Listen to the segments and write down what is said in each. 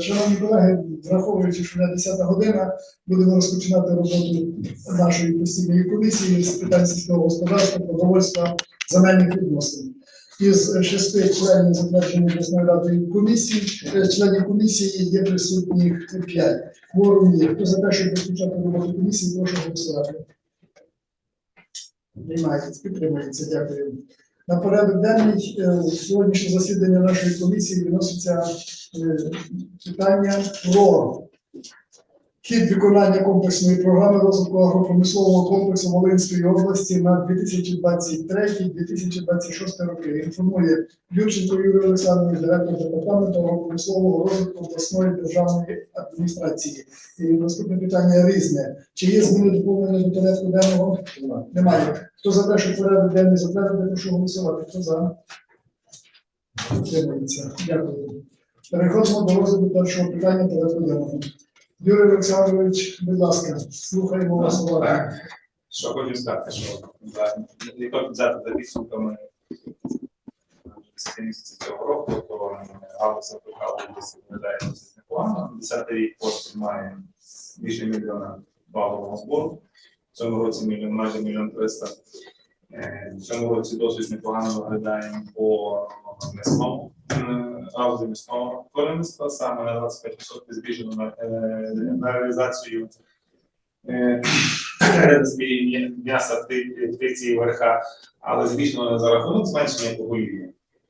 Шановні колеги, враховуючи, що на 10 година будемо розпочинати роботу нашої постійної комісії з питань сільського господарства, продовольства, земельних відносин. Із шести членів затвердженої обласною радою комісії, е, членів комісії є присутніх п'ять. Кворум є. Хто за те, щоб розпочати роботу комісії, прошу голосувати. Приймається, підтримується, дякую. На порядок денний сьогоднішнього засідання нашої комісії виноситься е, питання про хід виконання комплексної програми розвитку агропромислового комплексу Волинської області на 2023-2026 роки. Інформує Юрченко Юрій Олександрович, директор департаменту агропромислового розвитку обласної державної адміністрації. І наступне питання різне. Чи є зміни доповнення до порядку денного? Немає. Хто за те, що порядок денний затвердити, прошу голосувати. Хто за? Дякую. Переходимо до розгляду першого питання порядку денного. Юрій Олександрович, будь ласка, слухаємо вас уважно. Що хочу сказати, що якщо взяти за підсумками 10 місяців цього року, то галузь АПК області виглядає досить непогано. Десятий рік поспіль має більше мільйона валового збору. В цьому році мільйон, майже мільйон триста. Е, В цьому році досить непогано виглядаємо по м'ясному галузі м'ясного тваринництва, саме на 25% збільшено на, е, на реалізацію е, м'яса птиці і верха, але збільшено не за рахунок зменшення поголів'я,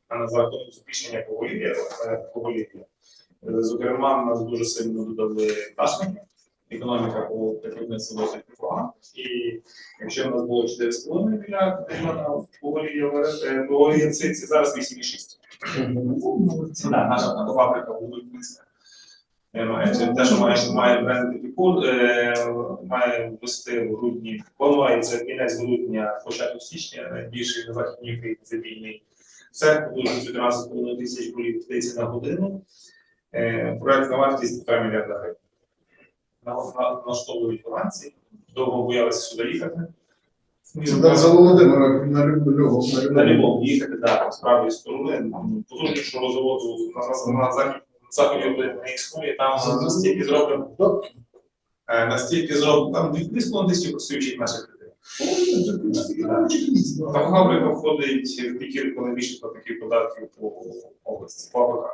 а не за рахунок збільшення поголів'я. е, Зокрема, в нас дуже сильно додали пташники. Економіка по підприємництву досить непогана. І якщо в нас було 4,5 мільярда поголів'я циці, зараз 8,6. Да, наша фабрика будується. Це те, що має, має бренд Епікур, е, має ввести в грудні, планується кінець грудня, початок січня, найбільший на західній Україні забійний цех, будуть 11,5 тисяч голів птиці на годину. Е, Проектна вартість 1,5 мільярда гривень. На- на- Налаштовують голландці, довго боялися сюди їхати. Це там за Володимира на Любов. На Львов їхати, да, там з правої сторони, потужнішого заводу на, на, на заході не існує, там настільки зроблено, е, настільки зроблено, там близько на тисячі працюючих наших людей. Там фабрика входить в п'ятірку найбільших платників податків по області, по АПК.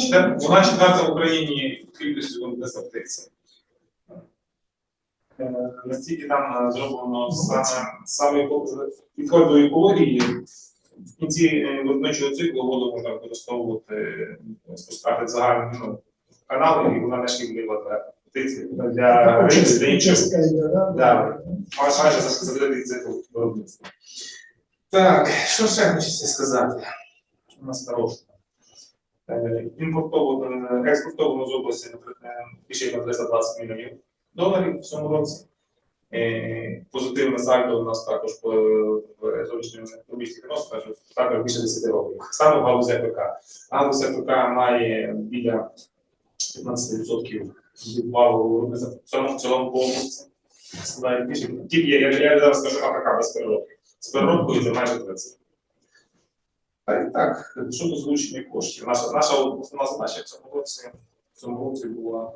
Четвер- Вона четверта в Україні птиці. Е, Настільки там е, зроблено саме саме підход до екології. В кінці е, виробничого циклу воду можна використовувати, е, спускати в загальні ну, канали, і вона не шкідлива для для інших. Майже закритий цикл виробництва. Так, що ще хочеться сказати? У нас хорошого? Е, Імпортовано, е, експортовано з області більше на 320 мільйонів доларів в цьому році. Е, Позитивне сальдо у нас також по в зовнішньому економічній відносинах, також більше 10 років. Саме галузі АПК. Галузь АПК має біля 15% від валового виробництва в цілому по області. Складає більше. Тільки я, я, я зараз скажу АПК без переробки. З переробкою це майже 30. Та так, щодо залучення коштів. Наша, наша основна задача в цьому році, в цьому році була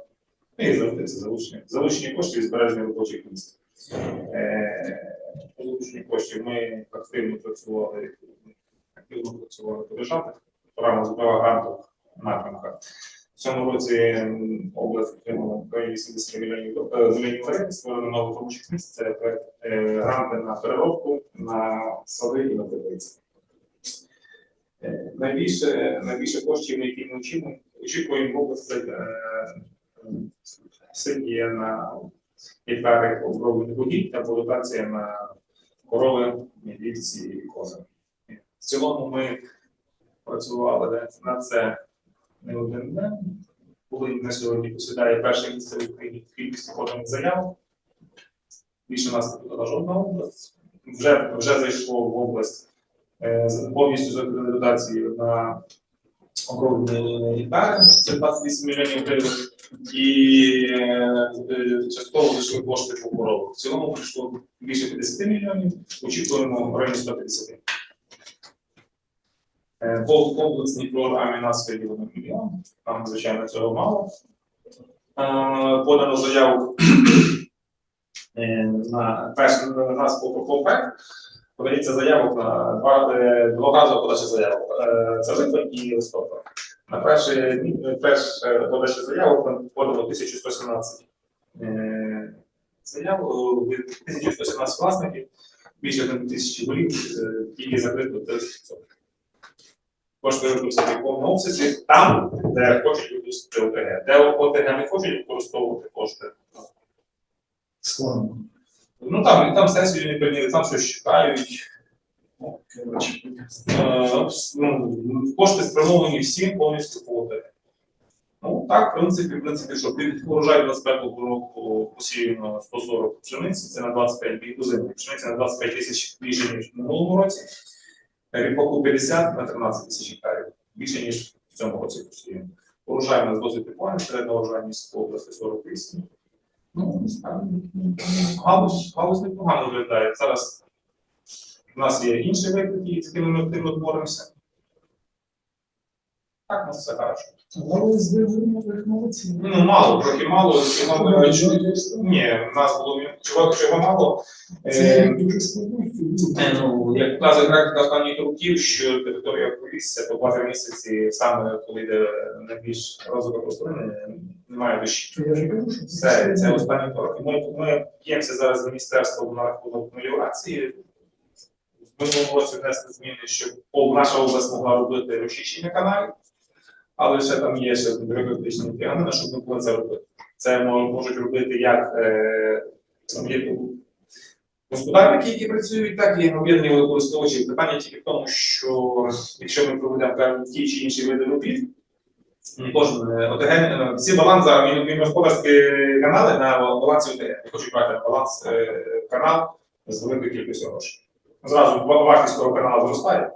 ну, і завжди це залучення. Залучення коштів і збереження робочих місць. Е, коштів ми активно працювали, активно працювали по державних програмах збрала грантових напрямках. В цьому році область отримала в районі 80 мільйонів е, мільйонів гривень, створено нових робочих місць. Це е, гранти на переробку, на сади і на теплиці. Е, Найбільше, найбільше коштів, які ми очікуємо, очікуємо в сидіє на гектари оброблених угідь або дотація на корови, вівці і кози. В цілому ми працювали на це не один день. Були на сьогодні посідає перше місце в Україні в кількості поданих заяв. Більше нас не подала жодна область. Вже, вже зайшло в область е, повністю закрили дотації на оброблені гектари, це 28 мільйонів гривень, і частково зайшли кошти по корову. В цілому прийшло більше 50 мільйонів, очікуємо в районі 150. Е, По комплексній програмі нас виділено мільйон, там, звичайно, цього мало. Подано заяву на перший на нас по ПОПЕК. Подається заявок на два е, дворазово подача заявок. Е, Це липень і листопад. На перший дні- перше подача заявок подано 1117 е, заяв, е, від 1117 власників, більше ніж тисячі голів, е, тільки закрито 30%. Кошти використати в повному обсязі там, де хочуть використати ОТГ. Де ОТГ не хочуть використовувати кошти. Складно. Ну там, там сесію не прийняли, там щось чекають. Ну, е, ну, кошти спрямовані всім повністю по Ну так, в принципі, в принципі, що урожай 25 року посіяно 140 пшениці, це на 25 бігузин. Пшениці на 25 тисяч більше, ніж в минулому році. Ріпаку 50 на 13 тисяч гектарів, більше, ніж в цьому році посіяно. Урожай у нас досить непоганий, середня урожайність області 48. Ну, галузь, галузь непогано виглядає. Зараз у нас є інші виклики, з якими ми активно боремося. Так, у нас все хорошо. Ну, мало, трохи мало, Ні, в нас було чого, чого мало. Це Е. Е, Ну, як показує графік останніх років, що територія Полісся по два-три місяці, саме коли йде найбільш розвиток рослини, немає дощі. Я ж кажу, що Це, це останні роки. Ми, ми б'ємося зараз з міністерством на рахунок меліорації. В минулому році внесли зміни, щоб наша область могла робити розчищення каналів, але ще там є ще бюрократичні тягнення, щоб ми могли це робити. Це можуть робити як е, господарники, які працюють, так і об'єднані використовувачі. Питання тільки в тому, що якщо ми проведемо певні ті чи інші види робіт, кожен е, ОТГ, е, всі баланс зараз мінгосподарські канали на балансі ОТГ. Я хочу брати баланс е, канал з великою кількістю грошей. Зразу вартість того каналу зростає.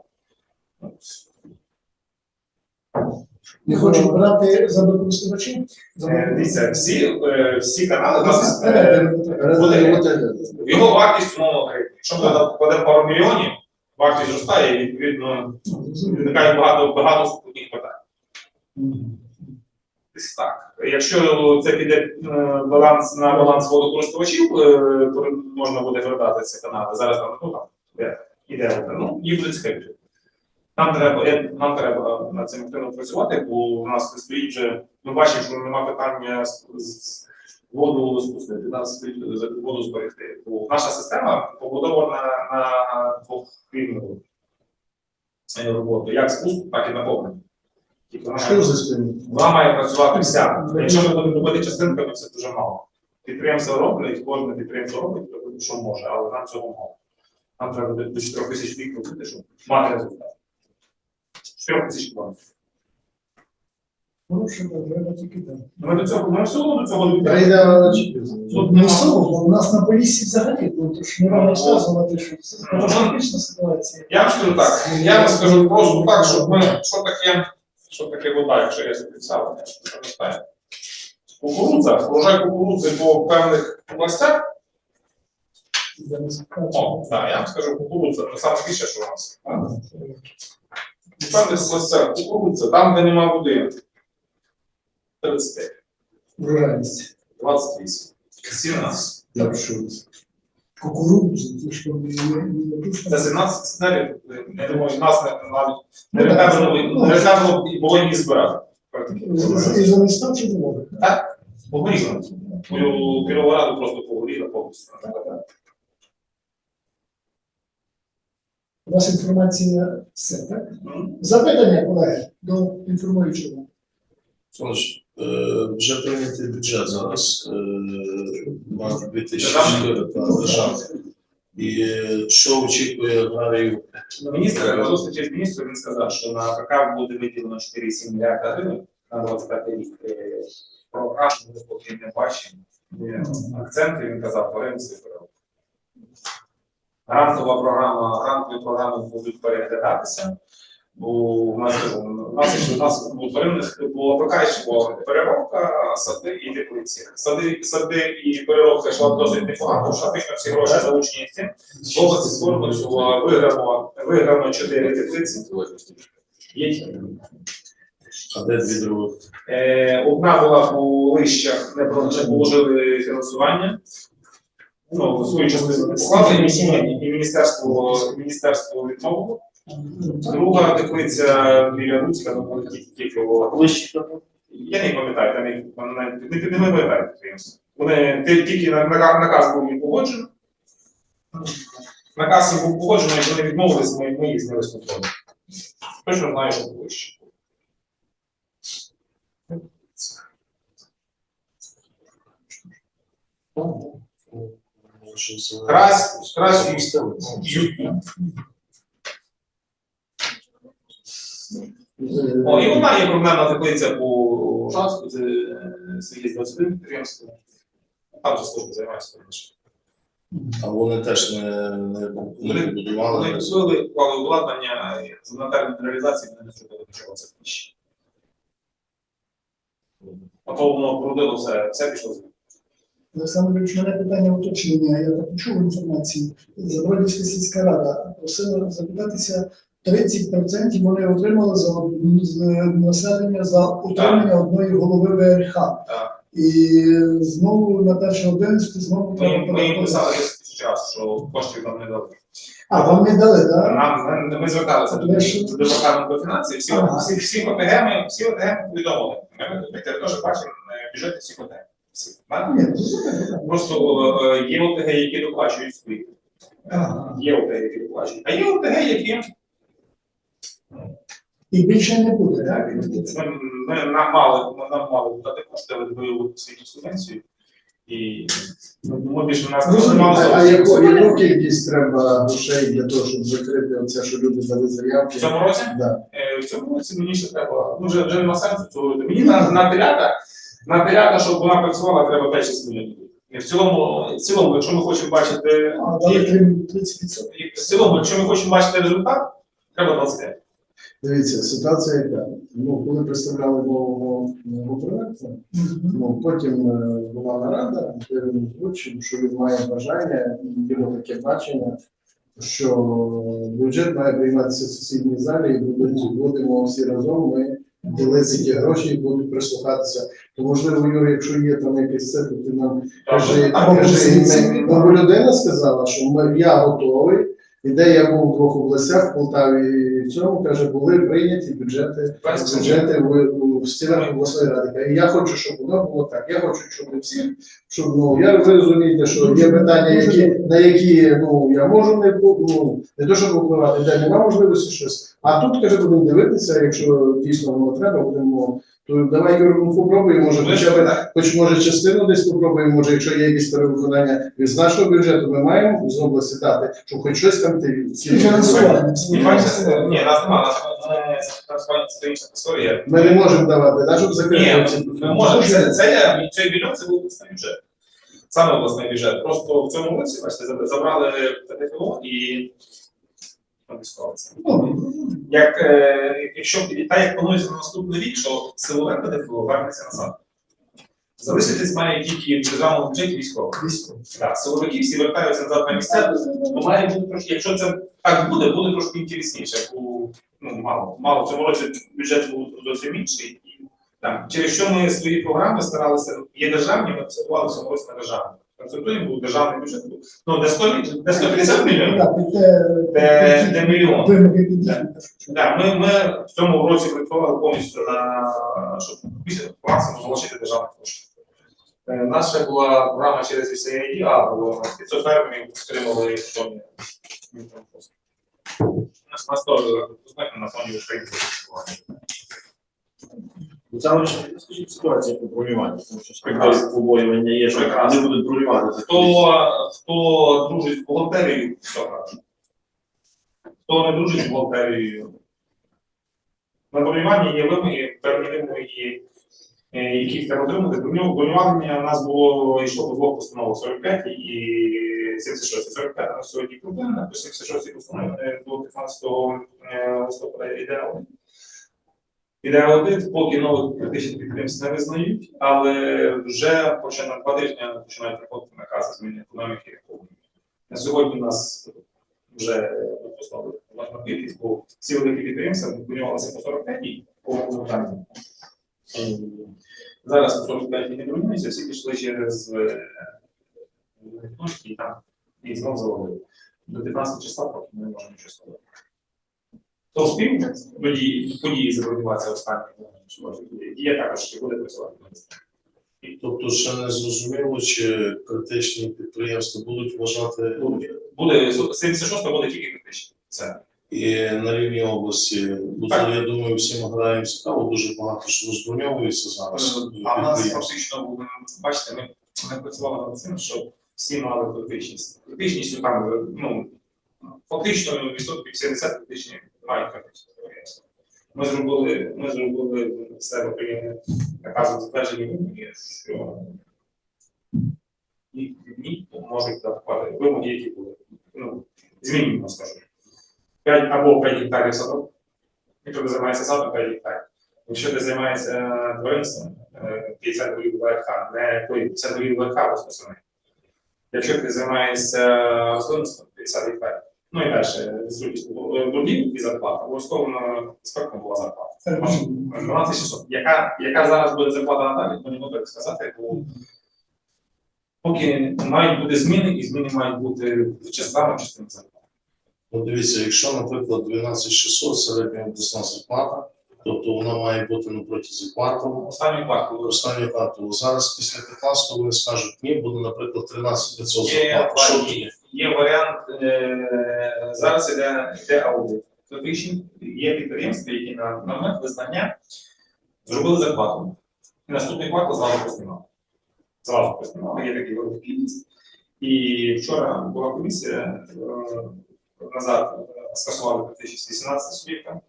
Не хочу брати за користувачів. Е, Дивіться, всі, всі канали у нас його вартість умовно. Якщо ми там покладемо пару мільйонів, вартість зростає і відповідно виникає багато багато питань. Десь так. Якщо це піде е, баланс на баланс водокористувачів, е, то можна буде передати ці канали. Зараз там ну іде, ну їм буде цікавіше. Нам треба, нам треба над цим активно працювати, бо у нас стоїть вже, ми бачимо, що немає питання з, воду спустити, нас стоїть воду зберегти. Бо наша система побудована на двох рівневу роботу, як спуск, так і наповнення. Що за вона має працювати вся. Якщо ми будемо робити частинками, це дуже мало. Підприємство роблять, кожне підприємство робить, робить, що може, але нам цього мало. Нам треба до до 4 тисяч вік робити, щоб мати результат. 4 тисяч кілометрів. Хороше, так, треба тільки так. Ми до цього, ми все одно до цього Не особо, бо у нас на полісі взагалі, ну, то ж не можна розказувати, що це катастрофічна ситуація. Я вам скажу так, я вам скажу просто так, щоб ми, що таке, що таке вода, якщо не пам'ятаю. Кукурудза, врожай кукурудзи по певних областях. О, так, я вам скажу кукурудза, це саме більше, що у нас. У певних областях кукурудза, там, де нема води, 30, Вражаність. 28, 17. Я в шоці. Кукурудзу, це що не не. Це 17 сценаріїв, я думаю, нас не навіть не рекомендовано- не рекомендовано було її збирати. І замістав чи доволі? Погоріло. Мою Кіровограду просто погоріло повністю. У вас інформація все, так? Запитання, колеги, до інформуючого. Тож, е, вже прийнятий бюджет зараз е, на 2004 та державний. І е, що очікує аграріїв? Міністр, на зустрічі з міністром він сказав, що на КК буде виділено 4,7 мільярда гривень на 25 рік. Е, Програм ми поки не бачимо. Акценти він казав, перенесли переробку. Грантова програма, грантові програми будуть переглядатися. У нас, у нас, у нас у тваринних було така ще була переробка, сади і теплиці. Сади, сади і переробка йшла досить непогано, фактично всі гроші залучені з цим. В області створено всього виграно, виграно 4 теплиці. Є. А де дві других? Е, Одна була по лищах, не положили фінансування. Ну, свою частину поклали, і міністерство, міністерство відмовило. Друга теплиця біля Луцька, ну, тільки було. Я не пам'ятаю, там їх не, не, не пам'ятаю підприємство. Вони тільки на, на, наказ був їм погоджений. Наказ був погоджений, вони відмовились, ми, ми їх зняли з контролю. Точно знаю, що. Може, Крась, крась О, і одна є проблемна теплиця по Шацьку, це е, 21 підприємство. Там же служба займається. конечно. А вони теж не, не, не побудували. Вони купили, клали обладнання, і на термін реалізації вони не зробили нічого це ще. А то воно продило все, все пішло з Олександр Ильич, мене питання уточнення. Я так почув інформацію. Забродівська сільська рада просила запитатися 30% вони отримали за з населення за утримання одної голови ВРХ. Так. І знову на перше 11 знову Ми, треба ми їм писали час, що коштів нам не дали. А, вам не дали, так? Нам, ми, ми зверталися до департаменту фінансів, всі, Ага. всі, всі ОТГ, ми, всі ОТГ ми повідомили. Ми ми теж бачимо е, бюджети всіх ОТГ. Всі, так? Ні, ну. Просто е, є ОТГ, які доплачують свої. Ага. Є ОТГ, які доплачують. А є ОТГ, які І більше не буде, так? ми, нам мали, нам мали дати кошти, але виявили свою субвенцію. І ну, ми більше нас Ну, не мали А, яку, яку кількість треба грошей для того, щоб закрити оце, що люди дали В цьому році? Да. Е, В цьому році мені ще треба, ну вже, вже нема сенсу цього робити. Мені на, на телята, на телята, щоб вона працювала, треба 5-6 мільйонів. І в цілому, в цілому, якщо ми хочемо бачити, А, дали 30%. і в цілому, якщо ми хочемо бачити результат, треба 25. Дивіться, ситуація яка. Ну, коли представляли нового проекту, ну, потім е, була нарада, де він озвучив, що він має бажання, і його таке бачення, що бюджет має прийматися в сусідній залі, і будуть- будемо всі разом ми ділити ті гроші і будуть прислухатися. То можливо, Юрій, якщо є там якесь це, то ти нам Кажи, Так, кажи, так, ну, бо людина сказала, що ми, я готовий. І де я був в двох областях, в Полтаві і в цьому, каже, були прийняті бюджети, бюджети в, в стінах обласної ради. І я хочу, щоб воно було так. Я хочу, щоб ми всі, щоб ну я ви розумієте, що є питання, які на які ну я можу не ну, не то, щоб впливати, де немає можливості щось. А тут каже, будемо дивитися, якщо дійсно воно треба, будемо. То давай Юрій, ну, попробуємо, може, хоча б. Хоч може частину десь попробуємо, може, якщо є якісь перевиконання з нашого бюджету, ми маємо з області дати, щоб хоч щось там ти. Сподіваюся, ні, нас немає, нас насправді це інша історія. Ми не можемо давати, да, щоб закрити. Ні, ці- ми можемо. Це, це є- цей мільйон це був обласний бюджет. Саме обласний бюджет. Просто в цьому році, бачите, заб- забрали ТТФО і обіскалися. Ну, Як, е, якщо і так як планується на наступний рік, що силове ПДФО вернеться назад. Залишитись має тільки в державному бюджеті військових. військово. Так, силовики всі вертаються назад на місця, то має бути трошки, якщо це так буде, буде трошки інтересніше. Бо, ну, мало. Мало в цьому році бюджет був зовсім інший. І, там, через що ми свої програми старалися, є державні, ми акцентували в цьому році на державні. Концентруємо був державний бюджет. Ну, де 100, де 150 мільйонів, Так, де, де мільйон. Да, ми, ми в цьому році працювали повністю на щоб більше максимум залишити державних коштів. Е, У нас ще була програма через USAID, а було 500 фермерів отримали зоні. У нас теж на фоні українського Ну, Це лише розкажіть ситуацію по бронюванню, тому що спектр побоювання є, що не будуть бронювати. Хто, хто дружить з бухгалтерією, все краще. Хто не дружить з бухгалтерією. На бронювання є вимоги, певні вимоги, е, які треба отримати. Бронювання у нас було йшло по двох постановах 45 і 76 45 на сьогодні проблемна, по 76 постанови е, до 15 е, листопада йде. ІДР-1 поки нових критичних підприємств не визнають, але вже починає два тижні починають приходити накази зміни економіки. На сьогодні у нас вже випускна важна кількість, бо всі великі підприємства зупинювалися по 45 дій по результаті. Зараз по 45 не домінуються, всі пішли через точки і там і знову заводили. До 15 числа поки ми не можемо нічого сказати. То спів події, події забронюватися останні, є також, що буде працювати. Тобто ще не зрозуміло, чи критичні підприємства будуть вважати Буде 76 буде тільки критичні. Це і на рівні області. Бо Так. це, я думаю, всі ми граємо цікаво, дуже багато що розброньовується зараз. А в нас фактично, бачите, ми, ми працювали над цим, щоб всі мали критичність. Критичністю там, е, ну, фактично відсотків 70 критичні критичність. підприємства. Ми зробили, ми зробили себе приємне наказом затверджені вимоги, що і дні можуть давати вимоги, які були. Ну, змінюємо, скажімо. 5 або 5 гектарів садок. Якщо ти займаєшся садом, 5 гектарів. Якщо ти займаєшся е, тваринством, е, 50 голів ВРХ, не 50 голів ВРХ безпосередньо. Якщо ти займаєшся рослинництвом, 50 гектарів. Ну і далі, відсутність боргів і зарплата. Обов'язково на спектру була зарплата. 12600. Яка, яка зараз буде зарплата надалі, то не можу сказати, бо поки мають бути зміни, і зміни мають бути частинами частини зарплати. Ну, дивіться, якщо, наприклад, 12600 середня обласна зарплата, тобто вона має бути на протязі кварталу, Останній квартал останнього кварталу. Зараз після 15 вони скажуть, ні, буде, наприклад, 13% Є. Що тоді? Є варіант, е, зараз іде, іде аудит. Фактично, є підприємства, які на момент визнання зробили зарплату. І наступний квартал зразу поснімали. Зразу поснімали, є такий великий кількість. І вчора була комісія е, назад е, скасували 2018 суб'єкта.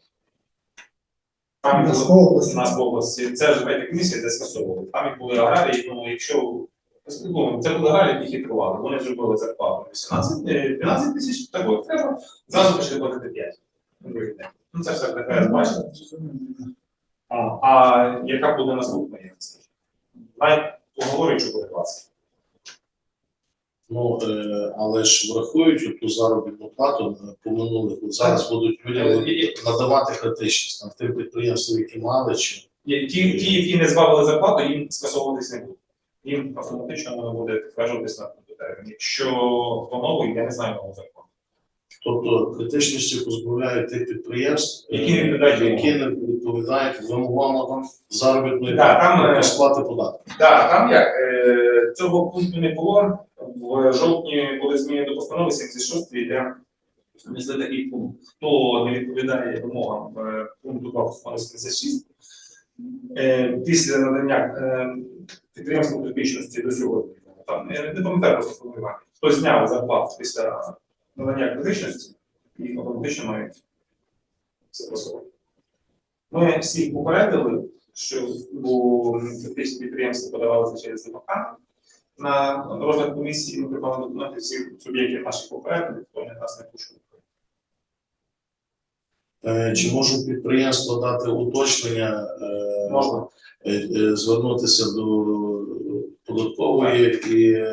Там У нас області. нас в області. Це ж комісія, де скасовували. Там і були аграрії, ну якщо ну, це були аграрії, які хитрували. Вони зробили зарплату 18, е, 12 тисяч, так от треба, зразу почали платити 5. на другий день. Ну це все таке бачите. А, а яка буде наступна, я не скажу. Навіть поговорить, що буде 20. Ну, е, але ж врахують ту заробітну плату е, по минулих. От зараз будуть людям Е, надавати критичність там тим підприємствам, які мали чи Ті, ті, які не збавили зарплату, їм скасовуватись не буде. Їм автоматично воно буде підтверджуватись на термін. Якщо хто новий, я не знаю нового закону. тобто критичністю позбавляють тих підприємств, Які не відповідають е, які не відповідають вимогам заробітної Да, там, плати, е, сплати податків. Так, там як е, цього пункту не було. В жовтні були зміни до постанови 76 йде внесли такий пункт. Хто не відповідає вимогам е, пункту 2 постанови 76, е, після надання е, підприємству критичності до сьогодні, там не пам'ятаю просто формулювання, хто зняв зарплату після надання критичності, їх автоматично мають це просувати. Ми всіх попередили, що бо підприємства подавалися через ДПК. На розгляд комісії ми прибрали документи всіх суб'єктів наших попередників, хто не нас не пушив. Е, Чи можуть підприємства дати уточнення, е, Можна. е, звернутися до податкової і,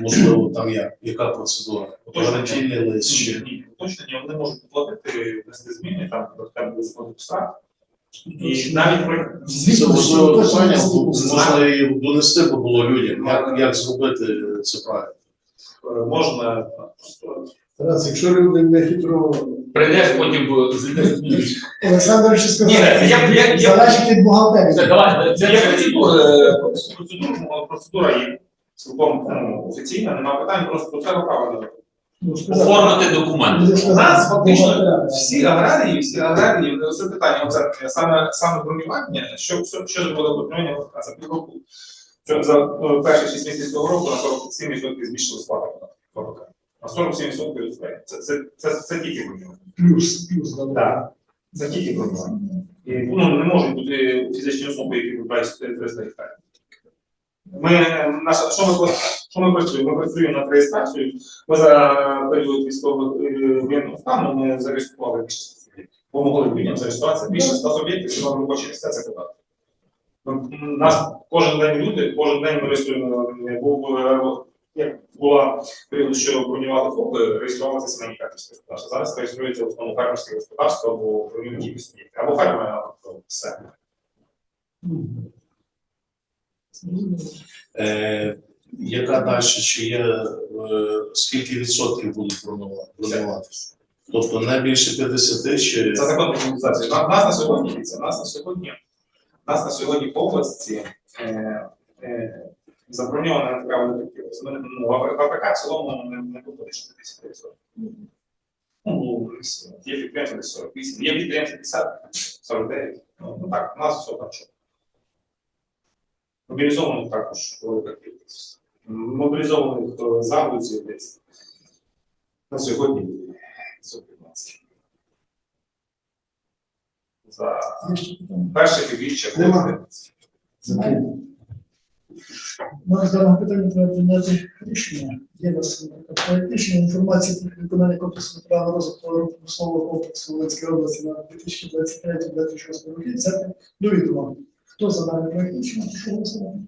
можливо, там як, яка процедура? Гарантійний лист чи Ні, уточнення вони можуть оплатити, внести зміни, там штраф. І навіть про це важливе питання, можна і донести би було людям, як, як зробити це правильно. можна просто Тарас, якщо люди не хитро Прийдеш потім зміниш. Олександр ще сказав, Ні, я- я- я- залежить від бухгалтерії. Це давай, це є процедура, е, процедура, процедура є цілком ну, офіційна, нема питань, просто треба правильно. Ну, сказав. оформити документи. Буде У нас фактично бухгалтера. всі аграрії, всі аграрії, це питання, оце саме саме бронювання, що, що, що зробило бронювання за півроку. Що за е, перші 6 місяців цього року на 47% збільшили сплата. На 47% відсотки. Це, це, це, це тільки бронювання. Плюс, плюс, да. Так, це тільки. І, ну, не можуть бути фізичні особи, які вибирають 300 гектарів. Ми, наша, що, ми, що ми працюємо? Ми працюємо над реєстрацією. Ми за період військових е, воєнного стану ми зареєстрували більше 100 суб'єктів. Помогли людям зареєструватися більше 100 суб'єктів, що нам робочі місця це подати. Нас кожен день люди, кожен день ми реєструємо, е, був як була період, що бронювали ФОПи, реєструвалися сімейні фермерські господарства. Зараз реєструється в основному фермерське господарство або бронювані підприємства. Або фермери, або все. Е, яка далі, чи є, е, скільки відсотків будуть бронювати? бронювати? Тобто не більше 50 чи Це закон про мобілізацію. На- Нас на сьогодні, дивіться, нас на сьогодні, нас на сьогодні по області е, е, заброньовано на право детективів. Ну, в АПК в цілому не, не що 50%. Ну, є підприємства десь 48, є підприємства 50, 49. Ну, ну так, у нас все там що. Мобілізовано також велика кількість. Мобілізованих хто за вулицею десь. На сьогодні 115. За Є перше півріччя Нема. Ну, з питання треба прийняти рішення. Є нас проект рішення про виконання комплексного плану розвитку промислового комплексу Волинської області на 2023-2026 роки. Це до. Хто за даний проект рішення? Прошу голосувати.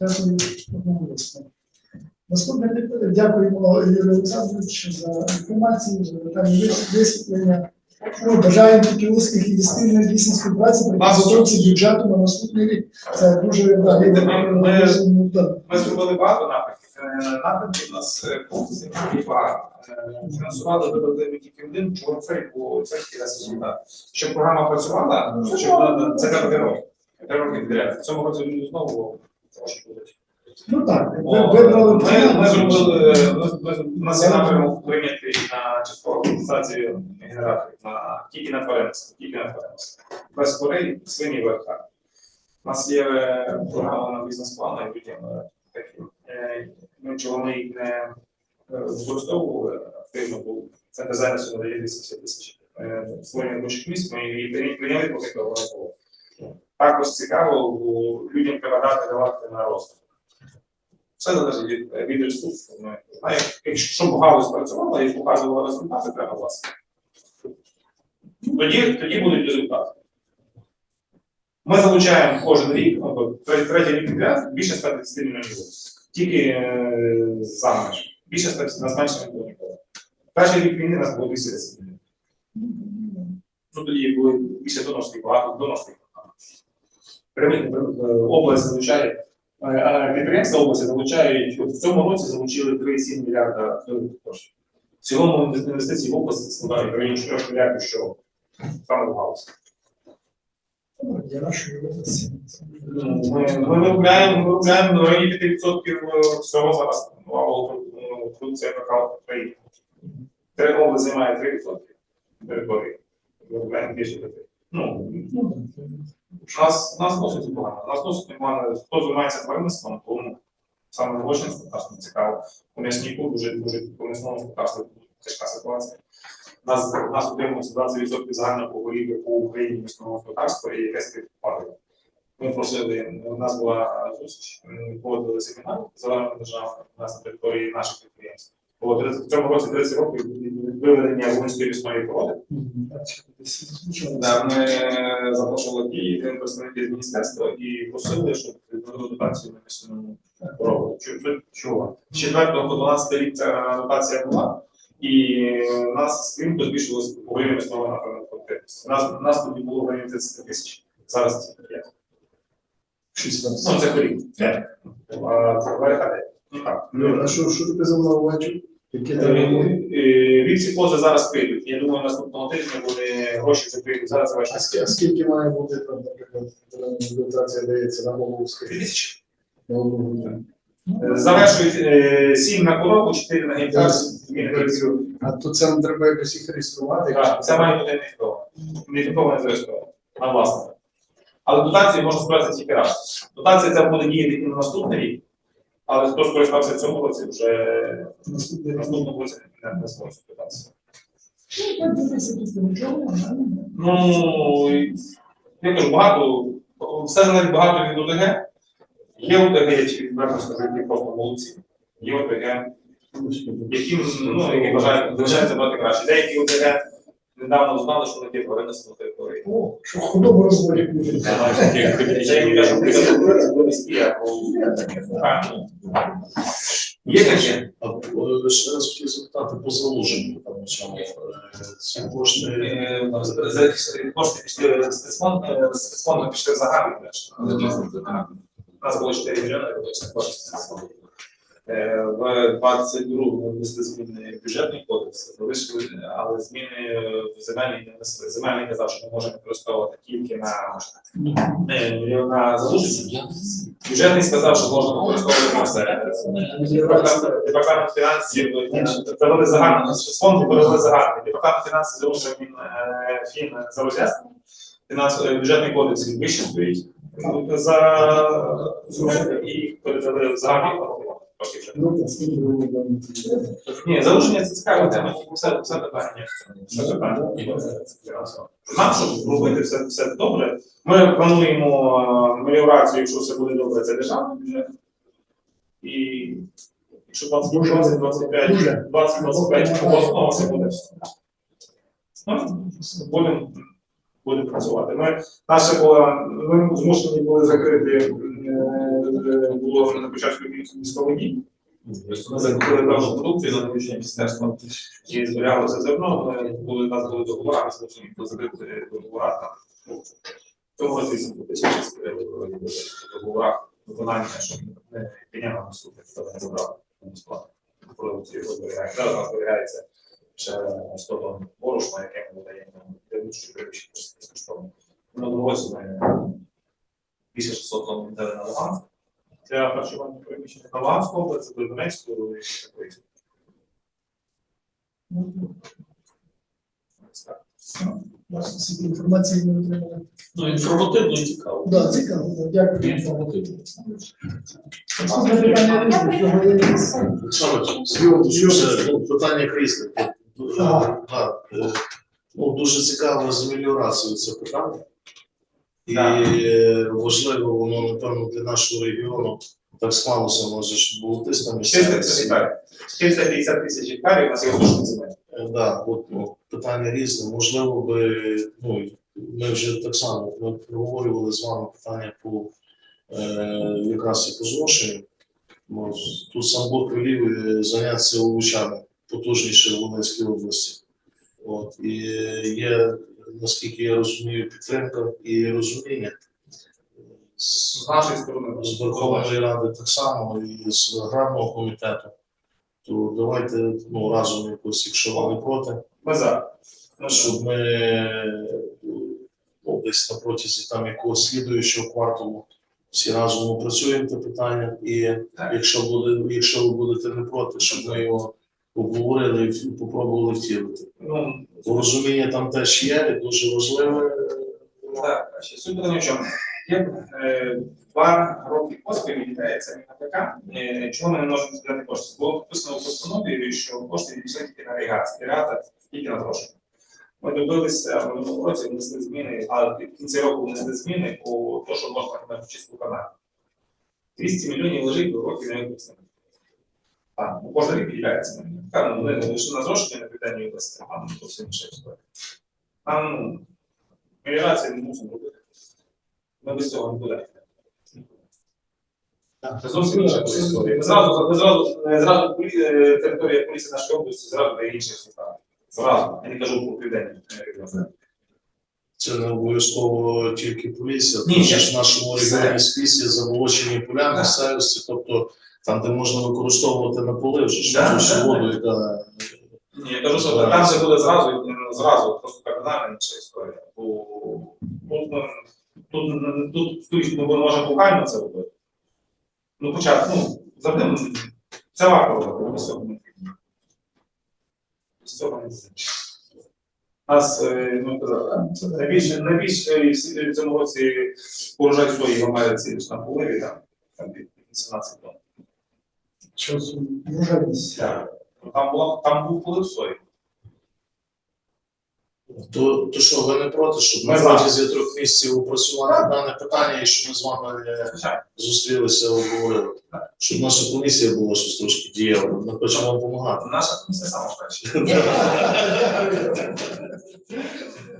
Дякую одноголосно. Наступне питання. Дякуємо Юрію Олександровичу за інформацію, за детальні висвітлення. Ну, Бажаємо тільки успіхів і спільної дійсної співпраці при підготовці бюджету на наступний рік. Це дуже да, Ми- ми- дуже, ну. Ми зробили багато напрямків. Е, Напрямків у нас повністю є багато. Фінансували додатково тільки один, чого цей, бо це ж результат. Щоб програма працювала, щоб це треба роки. Треба роки підряд. В цьому році знову трошки будуть. Ну так, ви вибрали Ми, ми зробили, е, ми- ми- у нас є напрямок прийняти на часткову компенсацію генераторів на тільки на тваринництво, тільки на тваринництво. Без курей, свині верха. У нас є е, програма на бізнес-план, і людям е, такі. Е, Ну, чого ми їх не е, використовували активно, бо це дизайн сьогодні дає 250 тисяч е, створення робочих місць, ми її прийняли- поки того не. Також цікаво, людям треба дати давати на розвиток. Все залежить від, від ресурсу. Ми якщо щоб галузь працювала і показувала результати, треба вас. Тоді, тоді будуть результати. Ми залучаємо кожен рік, ну, тобто третій- рік підряд, більше 150 мільйонів. Тільки е, за меж. Більше 150 нас менше не було ніколи. Перший рік війни нас було 210 мільйонів. Ну тоді були більше донорських, багато донорських. Е, область залучає Е, Підприємства області залучають в цьому році залучили 3,7 мільярда коштів. В цілому інвестиції в області складають в районі 4 мільярдів щороку. Саме в області. Ми, виробляємо, виробляємо районі 5% всього зараз продукція какао в Україні. Три область займає 3% території. Виробляємо більше 5%. Ну, Ну, У нас, у нас досить непогано. У нас досить непогано. Хто займається тваринництвом, тому саме молочне господарство цікаво. У м'ясніку дуже дуже м'ясному господарству тяжка ситуація. Нас, у нас утримується 20% загального поголів'я по Україні м'ясного господарства і якесь підпадає. Ми просили, у нас була зустріч, ми проводили семінар зеленої держави на території наших підприємств. В цьому році 30 років виведення Волинської лісної породи. Ми запрошували Київ, представників міністерства і просили, щоб відновили дотацію на лісному породу. Чого? З 4 по 12 рік ця дотація була, і нас з крім збільшилось по гривні знову на певну конкретність. Нас, тоді було в районі 30 тисяч, зараз це 5. Ну, це корінь. 5. 5 так. А що, що ти казав на увачу? Які Е, там е, Вівці кози зараз прийдуть. Я думаю, наступного тижня вони гроші вже прийдуть. Зараз А бачите. а скільки має бути там, наприклад, дотація дається на голову Дві тисячі. На голову, так. Е, Завершують е, 7 на корову, 4 на гектар. А то це треба якось їх реєструвати. Так, Це має бути ніхто. Ніхто не зареєстровано. На власне. Але дотації можна збиратися тільки раз. Дотація ця буде діяти і на наступний рік, але хто скористався в цьому році, вже наступному році не, зможе скористатися. Ну, я кажу, багато, все залежить багато від ОТГ. Є ОТГ, чи відверто скажу, які просто молодці. Є ОТГ, які, ну, які бажають, залишаються брати краще. Деякі ОТГ недавно знали, що таке винесли території. О, що худобу розводять люди. Я їм кажу, Є таке? Е, ще раз хотів запитати по заложенню там у цьому. е, Ці кошти Е, Кошти пішли з спецфонду, пішли в загальний. У нас було 4 мільйони, вибачте, кошти з спецфонду. Е, В 22-му внесли зміни бюджетний кодекс, вийшли, але зміни в земельний не внесли. Земельний казав, що ми можемо використовувати тільки на, е, на залучення. Бюджетний сказав, що можна використовувати на все. Департамент фінансів е, провели загальну фонду, провели загальний. Департамент фінансів залучив він е, фін за роз'яснення. Фінансовий бюджетний кодекс він вище стоїть ну, за і передали в загальний вже. Ну, там? Ні, залучення це цікава тема, все, все питання. Все питання. Нам, щоб робити все, все добре, ми плануємо е, меліорацію, якщо все буде добре, це державний бюджет. І якщо 20, 20, 25, 20, 25 обласного, це буде все. Ну, будемо будемо працювати. Ми, наше було, ми змушені були закрити, е, було на початку військових дій. Ми закупили певну продукцію на навчання міністерства і звірялося зерно. Ми були у нас були договори, ми змушені були закрити договори там. В цьому році 8 тисяч договорах виконання, щоб не підняли наступне, хто не забрав безплатно. Продукцію зберігається. Зараз нас зберігається ще 100 тонн борошна, яке ми видаємо дивлячись приміщення безкоштовно. Минулого року ми більше 600 тонн віддали на Луганськ для харчування приміщення Луганську область, до Донецьку і такої. Власне, скільки інформації ми отримали. Ну, інформативно і цікаво. Да, цікаво, да, дякую. Інформативно. Наступне питання різне? Олександр, це питання. Так, е, Ну, дуже цікаво з меліорацією це питання. І е, важливо воно, напевно, для нашого регіону так склалося, може, що було тисне 450 тисяч гектарів у нас є сушні земель. Е, Да, от, ну, питання різне. Можливо, би, ну, ми вже так само ми проговорювали з вами питання по е, якраз і по зрошенню. Ну, тут сам Бог велів е, зайнятися овочами потужніше в Волинській області. От, і є, наскільки я розумію, підтримка і розуміння. З нашої сторони. з Верховної Ради так само і з аграрного комітету. То давайте ну, разом якось, якщо ви не проти, Ми за. Щоб ми ну, десь на протязі там якогось слідуючого кварталу всі разом опрацюємо те питання, і якщо буде, якщо ви будете не проти, щоб ми його обговорили і попробували втілити. Ну, розуміння там теж є, і дуже важливе. так, ще суть питання в чому. Є е, два роки поспіль віддається МКК. Е, Чому ми не можемо збирати кошти? Було написано в постанові, що кошти відійшли тільки на регацію, регата тільки на гроші. Ми добилися в минулому році, внесли зміни, а в кінці року внесли зміни по те, що можна на чистку каналу. 200 мільйонів лежить до років не використано. А, ну, кожен рік відділяється. Там, ну, не лише на зрошення на питання області, а там зовсім інша історія. Там, ну, меліорації не мусимо робити. Ми без цього не будемо. Це зовсім інша історія. Ми зразу, ми зразу, зразу полі- е, територія поліції нашої області зразу дає інші результати. Зразу. Я не кажу про південні. е, Це не обов'язково тільки поліція, Ні, тому що в нашому регіоні є заболочені поля місцевості, тобто там, де можна використовувати на поли вже Да, да, воду, яка Ні, я кажу, що там, де буде зразу, зразу просто кардинальна інша історія. Бо тут, е, тут, е, тут ми можемо буквально це робити. Ну, хоча, ну, завжди це варто робити, без цього не потрібно. Без цього не. Нас, е, ну, казав, навіщо е, в цьому році урожай свої в Америці на поливі, там, там під 18 тонн. Чого? Там, була, там був полив сої. То, то що, ви не проти, щоб Ми протязі трьох місяців опрацювати дане питання і щоб ми з вами е, зустрілися, обговорили. Щоб наша комісія була щось трошки діяла. Ми хочемо вам допомагати. Наша комісія сама краще.